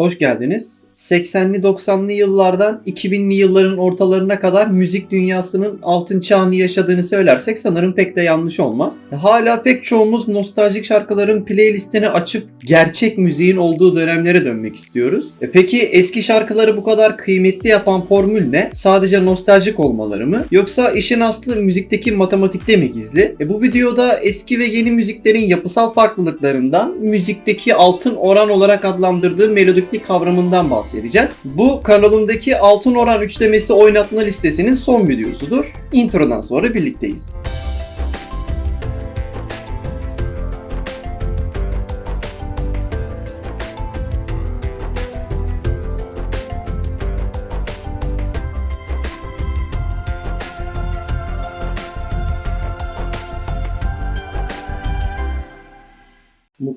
hoş geldiniz. 80'li 90'lı yıllardan 2000'li yılların ortalarına kadar müzik dünyasının altın çağını yaşadığını söylersek sanırım pek de yanlış olmaz. Hala pek çoğumuz nostaljik şarkıların playlistini açıp gerçek müziğin olduğu dönemlere dönmek istiyoruz. E peki eski şarkıları bu kadar kıymetli yapan formül ne? Sadece nostaljik olmaları mı? Yoksa işin aslı müzikteki matematikte mi gizli? E bu videoda eski ve yeni müziklerin yapısal farklılıklarından müzikteki altın oran olarak adlandırdığım melodiklik kavramından bahsedeceğiz Bu kanalımdaki altın oran üçlemesi oynatma listesinin son videosudur. Introdan sonra birlikteyiz.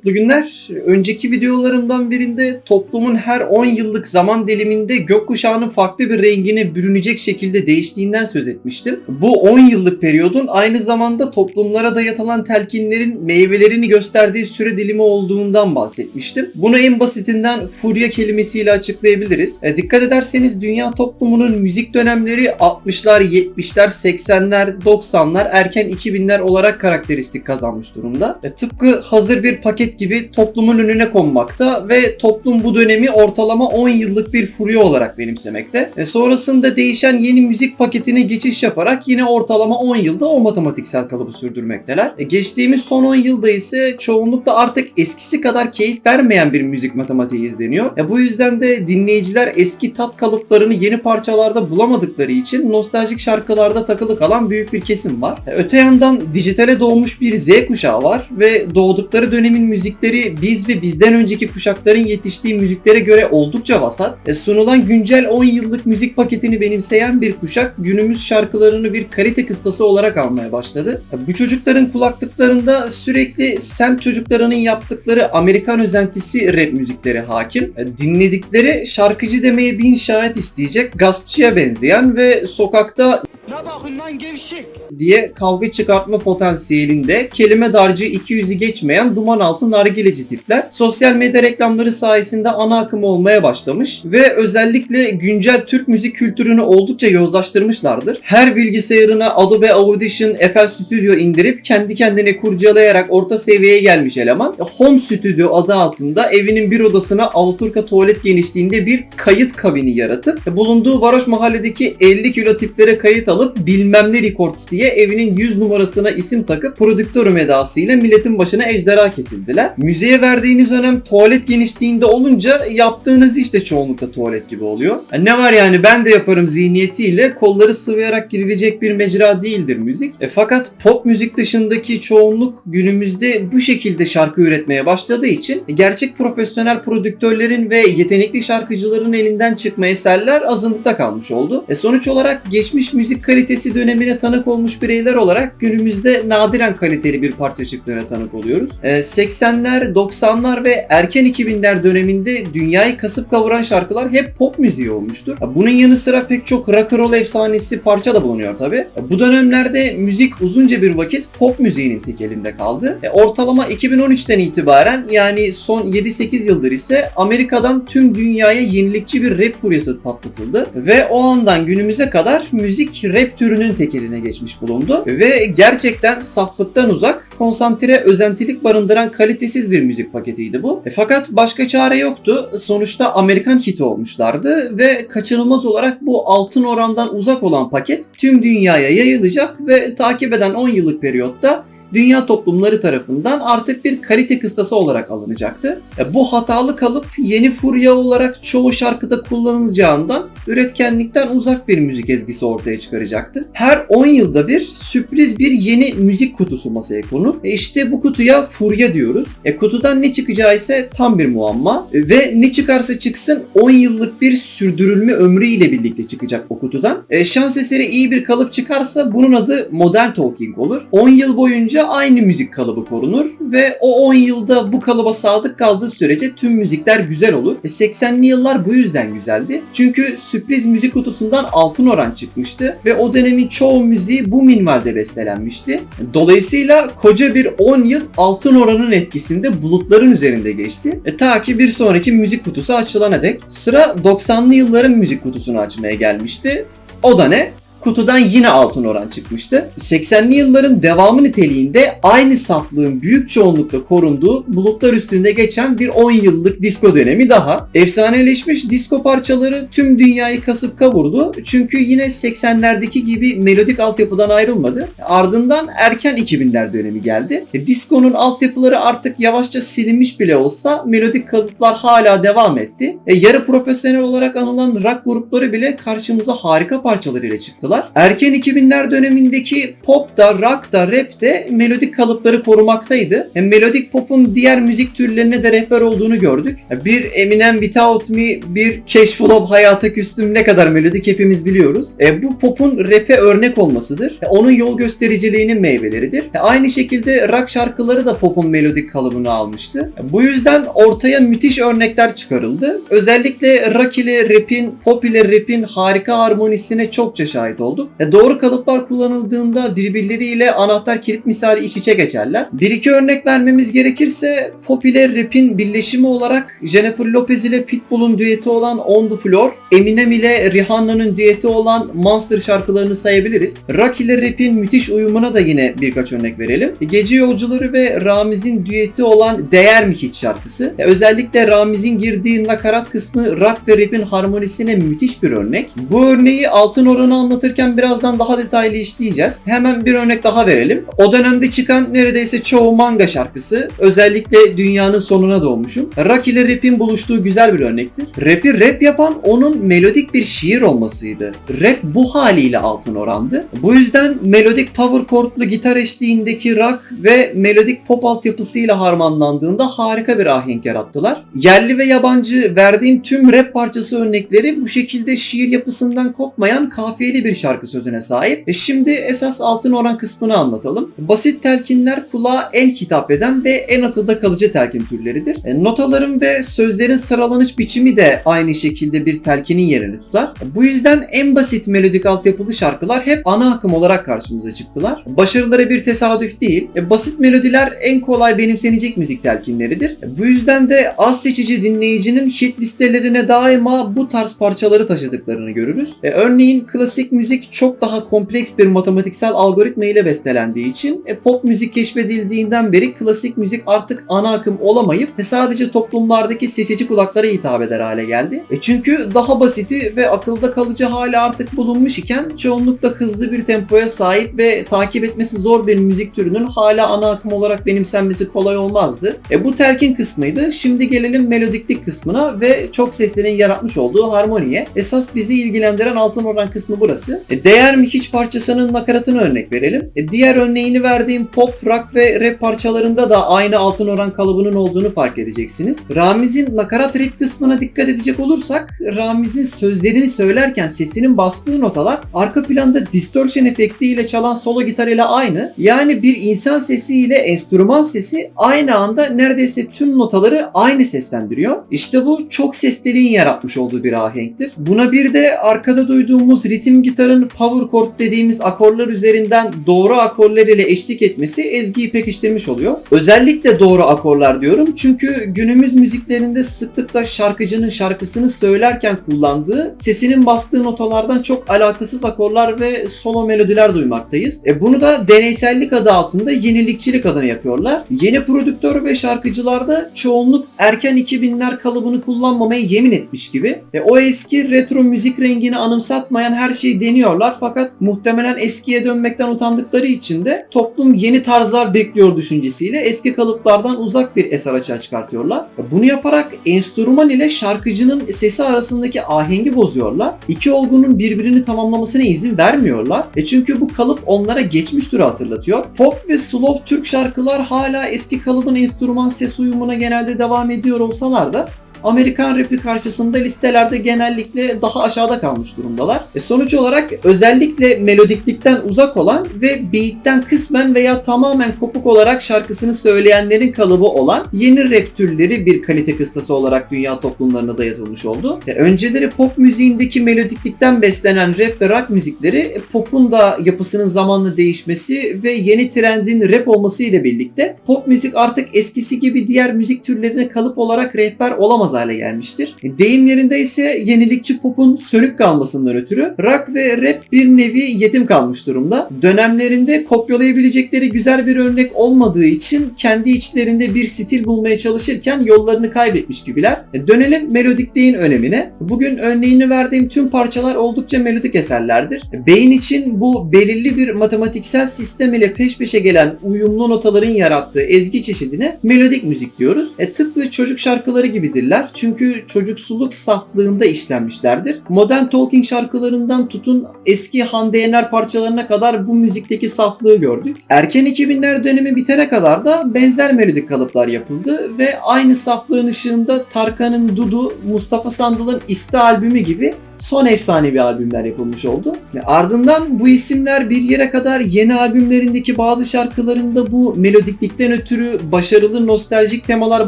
Mutlu günler. Önceki videolarımdan birinde toplumun her 10 yıllık zaman diliminde gökkuşağının farklı bir rengine bürünecek şekilde değiştiğinden söz etmiştim. Bu 10 yıllık periyodun aynı zamanda toplumlara dayatılan telkinlerin meyvelerini gösterdiği süre dilimi olduğundan bahsetmiştim. Bunu en basitinden furya kelimesiyle açıklayabiliriz. E, dikkat ederseniz dünya toplumunun müzik dönemleri 60'lar, 70'ler, 80'ler, 90'lar, erken 2000'ler olarak karakteristik kazanmış durumda. E, tıpkı hazır bir paket gibi toplumun önüne konmakta ve toplum bu dönemi ortalama 10 yıllık bir furya olarak benimsemekte. E sonrasında değişen yeni müzik paketine geçiş yaparak yine ortalama 10 yılda o matematiksel kalıbı sürdürmekteler. E geçtiğimiz son 10 yılda ise çoğunlukla artık eskisi kadar keyif vermeyen bir müzik matematiği izleniyor. E bu yüzden de dinleyiciler eski tat kalıplarını yeni parçalarda bulamadıkları için nostaljik şarkılarda takılı kalan büyük bir kesim var. E öte yandan dijitale doğmuş bir Z kuşağı var ve doğdukları dönemin müzikleri biz ve bizden önceki kuşakların yetiştiği müziklere göre oldukça vasat. E, sunulan güncel 10 yıllık müzik paketini benimseyen bir kuşak günümüz şarkılarını bir kalite kıstası olarak almaya başladı. Bu çocukların kulaklıklarında sürekli semt çocuklarının yaptıkları Amerikan özentisi rap müzikleri hakim. Dinledikleri şarkıcı demeye bin şahit isteyecek gaspçıya benzeyen ve sokakta Ne bakın lan gevşek. diye kavga çıkartma potansiyelinde kelime darcı 200'ü geçmeyen duman altı nargileci tipler sosyal medya reklamları sayesinde ana akım olmaya başlamış ve özellikle güncel Türk müzik kültürünü oldukça yozlaştırmışlardır. Her bilgisayarına Adobe Audition, FL Studio indirip kendi kendine kurcalayarak orta seviyeye gelmiş eleman Home Studio adı altında evinin bir odasına Alaturka tuvalet genişliğinde bir kayıt kabini yaratıp bulunduğu varoş mahalledeki 50 kilo tiplere kayıt alıp bilmem ne records diye evinin 100 numarasına isim takıp prodüktörüm edasıyla milletin başına ejderha kesildiler. Müziğe verdiğiniz önem tuvalet genişliğinde olunca yaptığınız iş de çoğunlukla tuvalet gibi oluyor. Ha, Ne var yani ben de yaparım zihniyetiyle kolları sıvayarak girilecek bir mecra değildir müzik. E, fakat pop müzik dışındaki çoğunluk günümüzde bu şekilde şarkı üretmeye başladığı için gerçek profesyonel prodüktörlerin ve yetenekli şarkıcıların elinden çıkma eserler azınlıkta kalmış oldu. E, sonuç olarak geçmiş müzik kalitesi dönemine tanık olmuş bireyler olarak günümüzde nadiren kaliteli bir parça çıktığına tanık oluyoruz. E, 80'ler, 90'lar ve erken 2000'ler döneminde dünyayı kasıp kavuran şarkılar hep pop müziği olmuştur. Bunun yanı sıra pek çok rock and roll efsanesi parça da bulunuyor tabi. Bu dönemlerde müzik uzunca bir vakit pop müziğinin tek elinde kaldı. E, Ortalama 2013'ten itibaren yani son 7-8 yıldır ise Amerika'dan tüm dünyaya yenilikçi bir rap furyası patlatıldı. Ve o andan günümüze kadar müzik rap türünün tek eline geçmiş bulundu. Ve gerçekten saflıktan uzak, konsantre özentilik barındıran kalitesiz bir müzik paketiydi bu. E, fakat başka çare yoktu. Sonuçta Amerikan hiti olmuşlardı ve kaçınılmaz olarak bu altın orandan uzak olan paket tüm dünyaya yayılacak ve takip eden 10 yıllık periyotta dünya toplumları tarafından artık bir kalite kıstası olarak alınacaktı. E, Bu hatalı kalıp yeni furya olarak çoğu şarkıda kullanılacağından üretkenlikten uzak bir müzik ezgisi ortaya çıkaracaktı. Her 10 yılda bir sürpriz bir yeni müzik kutusu masaya konur. E işte bu kutuya furya diyoruz. E kutudan ne çıkacağı ise tam bir muamma. E, Ve ne çıkarsa çıksın 10 yıllık bir sürdürülme ömrü ile birlikte çıkacak o kutudan. E, şans eseri iyi bir kalıp çıkarsa bunun adı modern talking olur. 10 yıl boyunca aynı müzik kalıbı korunur ve o 10 yılda bu kalıba sadık kaldığı sürece tüm müzikler güzel olur. E, 80'li yıllar bu yüzden güzeldi. Çünkü sürpriz müzik kutusundan altın oran çıkmıştı ve o dönemin çoğu müziği bu minvalde bestelenmişti. Dolayısıyla koca bir 10 yıl altın oranın etkisinde bulutların üzerinde geçti. E, ta ki bir sonraki müzik kutusu açılana dek. Sıra 90'lı yılların müzik kutusunu açmaya gelmişti. O da ne? Kutudan yine altın oran çıkmıştı. 80'li yılların devamı niteliğinde aynı saflığın büyük çoğunlukla korunduğu bulutlar üstünde geçen bir 10 yıllık disco dönemi daha. Efsaneleşmiş disco parçaları tüm dünyayı kasıp kavurdu. Çünkü yine 80'lerdeki gibi melodik altyapıdan ayrılmadı. Ardından erken 2000'ler dönemi geldi. E, disco'nun altyapıları artık yavaşça silinmiş bile olsa melodik kalıplar hala devam etti. E, yarı profesyonel olarak anılan rock grupları bile karşımıza harika parçalar ile çıktılar yaptılar. Erken 2000'ler dönemindeki pop da, rock da, rap de melodik kalıpları korumaktaydı. Hem melodik pop'un diğer müzik türlerine de rehber olduğunu gördük. Bir Eminem Without Me, bir Cash Flow Hayata Küstüm ne kadar melodik hepimiz biliyoruz. E, bu pop'un rap'e örnek olmasıdır. E, onun yol göstericiliğinin meyveleridir. E, aynı şekilde rock şarkıları da pop'un melodik kalıbını almıştı. E, bu yüzden ortaya müthiş örnekler çıkarıldı. Özellikle rock ile rap'in, pop ile rap'in harika harmonisine çokça şahit olduk. E, doğru kalıplar kullanıldığında birbirleriyle anahtar kilit misali iç içe geçerler. Bir iki örnek vermemiz gerekirse popüler rap'in birleşimi olarak Jennifer Lopez ile Pitbull'un düeti olan On The Floor, Eminem ile Rihanna'nın düeti olan Monster şarkılarını sayabiliriz. Rock ile rap'in müthiş uyumuna da yine birkaç örnek verelim. Gece Yolcuları ve Ramiz'in düeti olan Değer Mi Hiç şarkısı. E, özellikle Ramiz'in girdiği nakarat kısmı rock ve rap'in harmonisine müthiş bir örnek. Bu örneği altın oranı anlatır anlatırken birazdan daha detaylı işleyeceğiz. Hemen bir örnek daha verelim. O dönemde çıkan neredeyse çoğu manga şarkısı özellikle dünyanın sonuna doğmuşum. Rock ile rap'in buluştuğu güzel bir örnektir. Rap'i rap yapan onun melodik bir şiir olmasıydı. Rap bu haliyle altın orandı. Bu yüzden melodik power chordlu gitar eşliğindeki rock ve melodik pop altyapısıyla harmanlandığında harika bir ahenk yarattılar. Yerli ve yabancı verdiğim tüm rap parçası örnekleri bu şekilde şiir yapısından kopmayan kafiyeli bir şarkı sözüne sahip. E şimdi esas altın oran kısmını anlatalım. Basit telkinler kulağa en hitap eden ve en akılda kalıcı telkin türleridir. E, notaların ve sözlerin sıralanış biçimi de aynı şekilde bir telkinin yerini tutar. Bu yüzden en basit melodik altyapılı şarkılar hep ana akım olarak karşımıza çıktılar. Başarıları bir tesadüf değil. E, basit melodiler en kolay benimsenecek müzik telkinleridir. E, bu yüzden de az seçici dinleyicinin hit listelerine daima bu tarz parçaları taşıdıklarını görürüz. E, örneğin klasik müzik müzik çok daha kompleks bir matematiksel algoritma ile bestelendiği için e, pop müzik keşfedildiğinden beri klasik müzik artık ana akım olamayıp e, sadece toplumlardaki seçici kulaklara hitap eder hale geldi. E, çünkü daha basiti ve akılda kalıcı hali artık bulunmuş iken çoğunlukla hızlı bir tempoya sahip ve takip etmesi zor bir müzik türünün hala ana akım olarak benimsenmesi kolay olmazdı. E, bu telkin kısmıydı. Şimdi gelelim melodiklik kısmına ve çok seslerin yaratmış olduğu harmoniye. Esas bizi ilgilendiren altın oran kısmı burası parçası. E, değer mi hiç parçasının nakaratını örnek verelim. E, diğer örneğini verdiğim pop, rock ve rap parçalarında da aynı altın oran kalıbının olduğunu fark edeceksiniz. Ramiz'in nakarat rap kısmına dikkat edecek olursak Ramiz'in sözlerini söylerken sesinin bastığı notalar arka planda distortion efektiyle çalan solo gitar ile aynı. Yani bir insan sesi ile enstrüman sesi aynı anda neredeyse tüm notaları aynı seslendiriyor. İşte bu çok sesliliğin yaratmış olduğu bir ahenktir. Buna bir de arkada duyduğumuz ritim gitarı gitarın power chord dediğimiz akorlar üzerinden doğru akorlar ile eşlik etmesi ezgiyi pekiştirmiş oluyor. Özellikle doğru akorlar diyorum çünkü günümüz müziklerinde sıklıkla şarkıcının şarkısını söylerken kullandığı sesinin bastığı notalardan çok alakasız akorlar ve solo melodiler duymaktayız. E bunu da deneysellik adı altında yenilikçilik adına yapıyorlar. Yeni prodüktör ve şarkıcılarda çoğunluk erken 2000'ler kalıbını kullanmamaya yemin etmiş gibi. E o eski retro müzik rengini anımsatmayan her şeyi deniyorlar fakat muhtemelen eskiye dönmekten utandıkları için de toplum yeni tarzlar bekliyor düşüncesiyle eski kalıplardan uzak bir eser açığa çıkartıyorlar. Bunu yaparak enstrüman ile şarkıcının sesi arasındaki ahengi bozuyorlar. İki olgunun birbirini tamamlamasına izin vermiyorlar. E çünkü bu kalıp onlara geçmiş türü hatırlatıyor. Pop ve slow Türk şarkılar hala eski kalıbın enstrüman ses uyumuna genelde devam ediyor olsalar da Amerikan rapi karşısında listelerde genellikle daha aşağıda kalmış durumdalar. E sonuç olarak özellikle melodiklikten uzak olan ve beat'ten kısmen veya tamamen kopuk olarak şarkısını söyleyenlerin kalıbı olan yeni rap türleri bir kalite kıstası olarak dünya toplumlarına dayatılmış oldu. E önceleri pop müziğindeki melodiklikten beslenen rap ve rock müzikleri e, popun da yapısının zamanla değişmesi ve yeni trendin rap olması ile birlikte pop müzik artık eskisi gibi diğer müzik türlerine kalıp olarak rehber olamaz hale gelmiştir. E, Deyim yerinde ise yenilikçi popun sönük kalmasından ötürü rock ve rap bir nevi yetim kalmış durumda. Dönemlerinde kopyalayabilecekleri güzel bir örnek olmadığı için kendi içlerinde bir stil bulmaya çalışırken yollarını kaybetmiş gibiler. E, Dönelim melodikliğin önemine. Bugün örneğini verdiğim tüm parçalar oldukça melodik eserlerdir. E, Beyin için bu belirli bir matematiksel sistem ile peş peşe gelen uyumlu notaların yarattığı ezgi çeşidine melodik müzik diyoruz. E, tıpkı çocuk şarkıları gibidirler. Çünkü çocuksuluk saflığında işlenmişlerdir. Modern talking şarkılarından tutun eski Hande Yener parçalarına kadar bu müzikteki saflığı gördük. Erken 2000'ler dönemi bitene kadar da benzer melodik kalıplar yapıldı ve aynı saflığın ışığında Tarkan'ın Dudu, Mustafa Sandal'ın İste albümü gibi son efsanevi albümler yapılmış oldu. Ve ardından bu isimler bir yere kadar yeni albümlerindeki bazı şarkılarında bu melodiklikten ötürü başarılı nostaljik temalar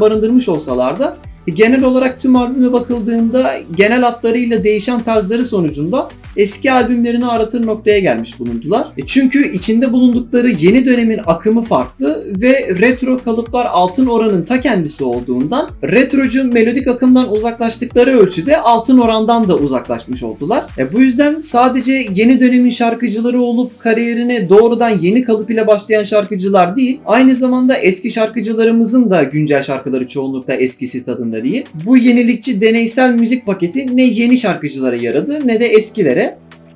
barındırmış olsalar da genel olarak tüm albüme bakıldığında genel hatlarıyla değişen tarzları sonucunda eski albümlerini aratır noktaya gelmiş bulundular. E Çünkü içinde bulundukları yeni dönemin akımı farklı ve retro kalıplar altın oranın ta kendisi olduğundan retrocu melodik akımdan uzaklaştıkları ölçüde altın orandan da uzaklaşmış oldular. E bu yüzden sadece yeni dönemin şarkıcıları olup kariyerine doğrudan yeni kalıp ile başlayan şarkıcılar değil, aynı zamanda eski şarkıcılarımızın da güncel şarkıları çoğunlukla eskisi tadında değil. Bu yenilikçi deneysel müzik paketi ne yeni şarkıcılara yaradı ne de eskilere.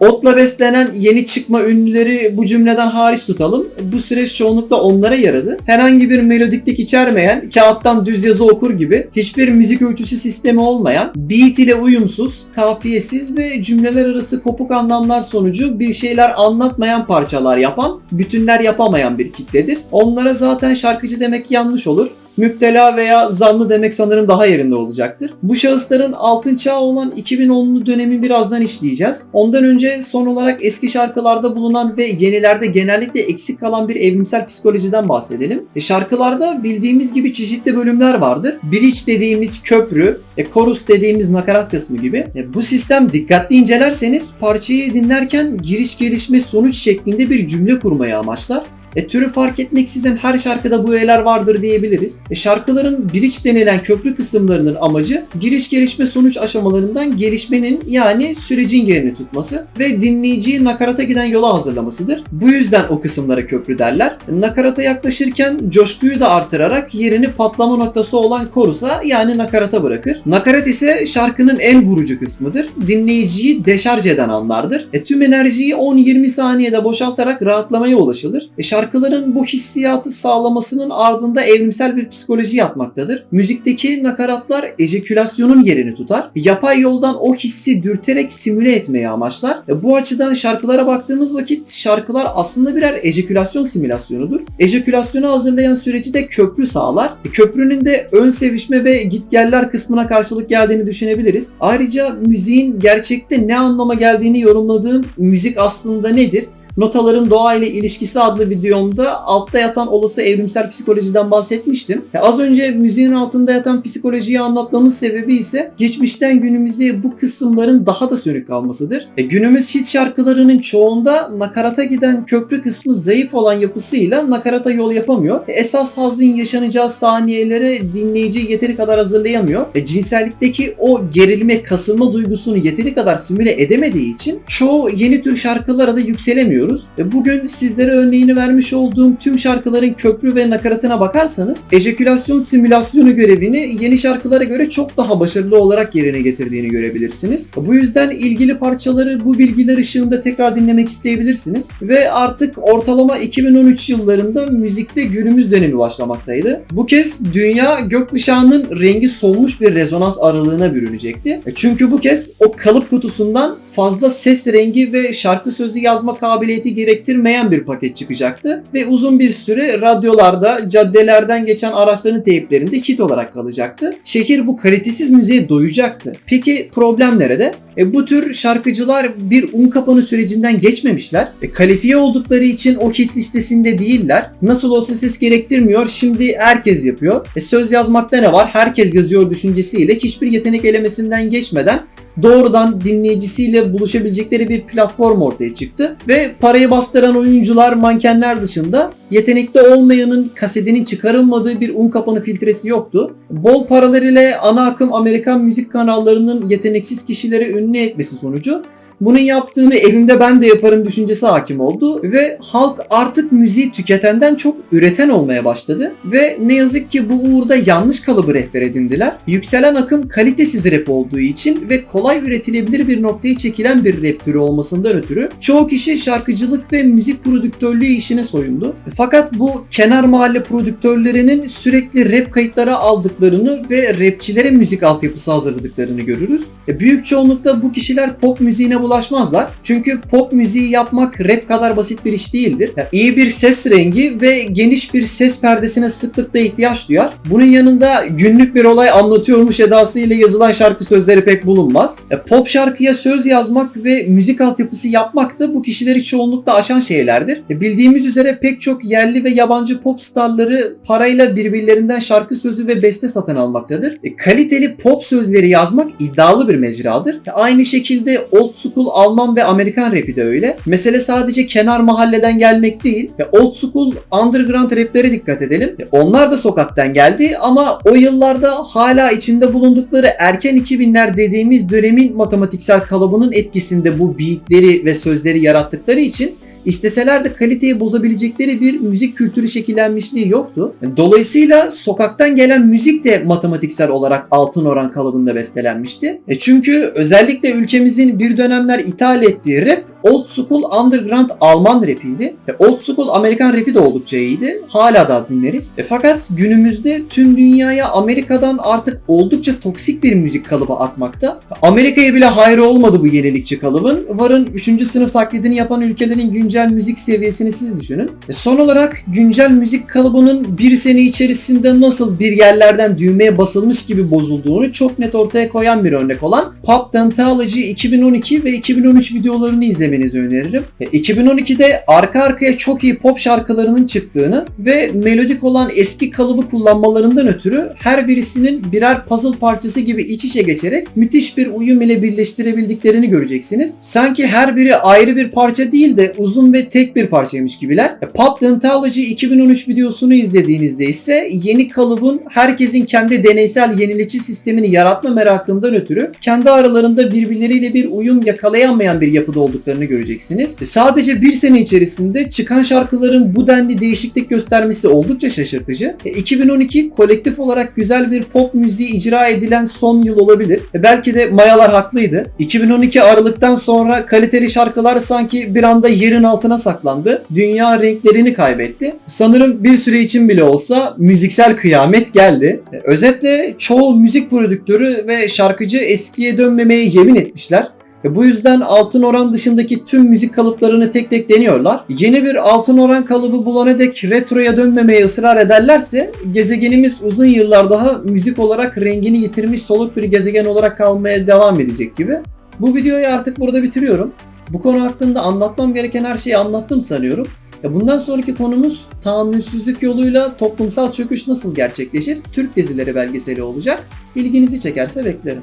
Otla beslenen yeni çıkma ünlüleri bu cümleden hariç tutalım. Bu süreç çoğunlukla onlara yaradı. Herhangi bir melodiklik içermeyen, kağıttan düz yazı okur gibi hiçbir müzik ölçüsü sistemi olmayan, beat ile uyumsuz, kafiyesiz ve cümleler arası kopuk anlamlar sonucu bir şeyler anlatmayan parçalar yapan, bütünler yapamayan bir kitledir. Onlara zaten şarkıcı demek yanlış olur müptela veya zanlı demek sanırım daha yerinde olacaktır. Bu şahısların altın çağı olan 2010'lu dönemi birazdan işleyeceğiz. Ondan önce son olarak eski şarkılarda bulunan ve yenilerde genellikle eksik kalan bir evrimsel psikolojiden bahsedelim. E şarkılarda bildiğimiz gibi çeşitli bölümler vardır. Bridge dediğimiz köprü, e chorus dediğimiz nakarat kısmı gibi. E bu sistem dikkatli incelerseniz parçayı dinlerken giriş gelişme sonuç şeklinde bir cümle kurmayı amaçlar. E, türü fark etmeksizin her şarkıda bu öğeler vardır diyebiliriz. E, şarkıların bridge denilen köprü kısımlarının amacı giriş gelişme sonuç aşamalarından gelişmenin yani sürecin yerini tutması ve dinleyiciyi nakarata giden yola hazırlamasıdır. Bu yüzden o kısımlara köprü derler. Nakarata yaklaşırken coşkuyu da artırarak yerini patlama noktası olan korusa yani nakarata bırakır. Nakarat ise şarkının en vurucu kısmıdır. Dinleyiciyi deşarj eden anlardır. E, tüm enerjiyi 10-20 saniyede boşaltarak rahatlamaya ulaşılır. E, şarkıların bu hissiyatı sağlamasının ardında evrimsel bir psikoloji yatmaktadır. Müzikteki nakaratlar ejekülasyonun yerini tutar. Yapay yoldan o hissi dürterek simüle etmeyi amaçlar. E, Bu açıdan şarkılara baktığımız vakit şarkılar aslında birer ejekülasyon simülasyonudur. Ejekülasyonu hazırlayan süreci de köprü sağlar. E, Köprünün de ön sevişme ve gitgeller kısmına karşılık geldiğini düşünebiliriz. Ayrıca müziğin gerçekte ne anlama geldiğini yorumladığım müzik aslında nedir? Notaların Doğa ile ilişkisi adlı videomda altta yatan olası evrimsel psikolojiden bahsetmiştim. E, az önce müziğin altında yatan psikolojiyi anlatmamın sebebi ise geçmişten günümüze bu kısımların daha da sönük kalmasıdır. E, günümüz hit şarkılarının çoğunda nakarata giden köprü kısmı zayıf olan yapısıyla nakarata yol yapamıyor. E, esas hazın yaşanacağı saniyelere dinleyici yeteri kadar hazırlayamıyor. E, cinsellikteki o gerilme, kasılma duygusunu yeteri kadar simüle edemediği için çoğu yeni tür şarkılara da yükselemiyoruz. E, Bugün sizlere örneğini vermiş olduğum tüm şarkıların köprü ve nakaratına bakarsanız ejekülasyon simülasyonu görevini yeni şarkılara göre çok daha başarılı olarak yerine getirdiğini görebilirsiniz. Bu yüzden ilgili parçaları bu bilgiler ışığında tekrar dinlemek isteyebilirsiniz. Ve artık ortalama 2013 yıllarında müzikte günümüz dönemi başlamaktaydı. Bu kez dünya gökkuşağının rengi solmuş bir rezonans aralığına bürünecekti. E, Çünkü bu kez o kalıp kutusundan fazla ses rengi ve şarkı sözü yazma kabiliyeti gerektirmeyen bir paket çıkacaktı ve uzun bir süre radyolarda, caddelerden geçen araçların teyplerinde hit olarak kalacaktı. Şehir bu kalitesiz müziğe doyacaktı. Peki problem nerede? E, bu tür şarkıcılar bir un kapanı sürecinden geçmemişler. E, kalifiye oldukları için o hit listesinde değiller. Nasıl olsa ses gerektirmiyor, şimdi herkes yapıyor. E, söz yazmakta ne var? Herkes yazıyor düşüncesiyle hiçbir yetenek elemesinden geçmeden doğrudan dinleyicisiyle buluşabilecekleri bir platform ortaya çıktı ve parayı bastıran oyuncular, mankenler dışında yetenekli olmayanın kasetinin çıkarılmadığı bir un kapanı filtresi yoktu. Bol paralar ile ana akım Amerikan müzik kanallarının yeteneksiz kişileri ünlü etmesi sonucu bunun yaptığını evimde ben de yaparım düşüncesi hakim oldu ve halk artık müziği tüketenden çok üreten olmaya başladı ve ne yazık ki bu uğurda yanlış kalıbı rehber edindiler. Yükselen akım kalitesiz rap olduğu için ve kolay üretilebilir bir noktaya çekilen bir rap türü olmasından ötürü çoğu kişi şarkıcılık ve müzik prodüktörlüğü işine soyundu. Fakat bu kenar mahalle prodüktörlerinin sürekli rap kayıtları aldıklarını ve rapçilere müzik altyapısı hazırladıklarını görürüz. E, Büyük çoğunlukla bu kişiler pop müziğine bulaşmazlar. Çünkü pop müziği yapmak rap kadar basit bir iş değildir. Ya, iyi bir ses rengi ve geniş bir ses perdesine sıklıkla ihtiyaç duyar. Bunun yanında günlük bir olay anlatıyormuş edasıyla yazılan şarkı sözleri pek bulunmaz. E, pop şarkıya söz yazmak ve müzik altyapısı yapmak da bu kişileri çoğunlukla aşan şeylerdir. E, bildiğimiz üzere pek çok yerli ve yabancı pop starları parayla birbirlerinden şarkı sözü ve beste satın almaktadır. E, kaliteli pop sözleri yazmak iddialı bir mecradır. E, aynı şekilde old school Alman ve Amerikan rapi de öyle. Mesele sadece kenar mahalleden gelmek değil. E, old school underground raplere dikkat edelim. E, onlar da sokaktan geldi ama o yıllarda hala içinde bulundukları erken 2000'ler dediğimiz dönemin matematiksel kalıbının etkisinde bu beatleri ve sözleri yarattıkları için İsteseler de kaliteyi bozabilecekleri bir müzik kültürü şekillenmişliği yoktu. Dolayısıyla sokaktan gelen müzik de matematiksel olarak altın oran kalıbında bestelenmişti. E çünkü özellikle ülkemizin bir dönemler ithal ettiği rap old school underground Alman rapiydi. E old school Amerikan rapi de oldukça iyiydi. Hala da dinleriz. E fakat günümüzde tüm dünyaya Amerika'dan artık oldukça toksik bir müzik kalıbı akmakta. Amerika'ya bile hayrı olmadı bu yenilikçi kalıbın. Varın 3. sınıf taklidini yapan ülkelerin güncel müzik seviyesini siz düşünün. E son olarak güncel müzik kalıbının bir sene içerisinde nasıl bir yerlerden düğmeye basılmış gibi bozulduğunu çok net ortaya koyan bir örnek olan Pop Dentology 2012 ve 2013 videolarını izlemenizi öneririm. E, 2012'de arka arkaya çok iyi pop şarkılarının çıktığını ve melodik olan eski kalıbı kullanmalarından ötürü her birisinin birer puzzle parçası gibi iç içe geçerek müthiş bir uyum ile birleştirebildiklerini göreceksiniz. Sanki her biri ayrı bir parça değil de uzun ve tek bir parçaymış gibiler. E, Pop Dentology 2013 videosunu izlediğinizde ise yeni kalıbın herkesin kendi deneysel yenilikçi sistemini yaratma merakından ötürü kendi aralarında birbirleriyle bir uyum yakalayamayan bir yapıda olduklarını göreceksiniz. E, Sadece bir sene içerisinde çıkan şarkıların bu denli değişiklik göstermesi oldukça şaşırtıcı. E, 2012 kolektif olarak güzel bir pop müziği icra edilen son yıl olabilir. E, belki de Mayalar haklıydı. 2012 Aralık'tan sonra kaliteli şarkılar sanki bir anda yerin altına saklandı. Dünya renklerini kaybetti. Sanırım bir süre için bile olsa müziksel kıyamet geldi. E, Özetle çoğu müzik prodüktörü ve şarkıcı eskiye dönmemeye yemin etmişler. Ve bu yüzden altın oran dışındaki tüm müzik kalıplarını tek tek deniyorlar. Yeni bir altın oran kalıbı bulana dek retroya dönmemeye ısrar ederlerse gezegenimiz uzun yıllar daha müzik olarak rengini yitirmiş soluk bir gezegen olarak kalmaya devam edecek gibi. Bu videoyu artık burada bitiriyorum. Bu konu hakkında anlatmam gereken her şeyi anlattım sanıyorum. Ya bundan sonraki konumuz tahammülsüzlük yoluyla toplumsal çöküş nasıl gerçekleşir? Türk dizileri belgeseli olacak. İlginizi çekerse beklerim.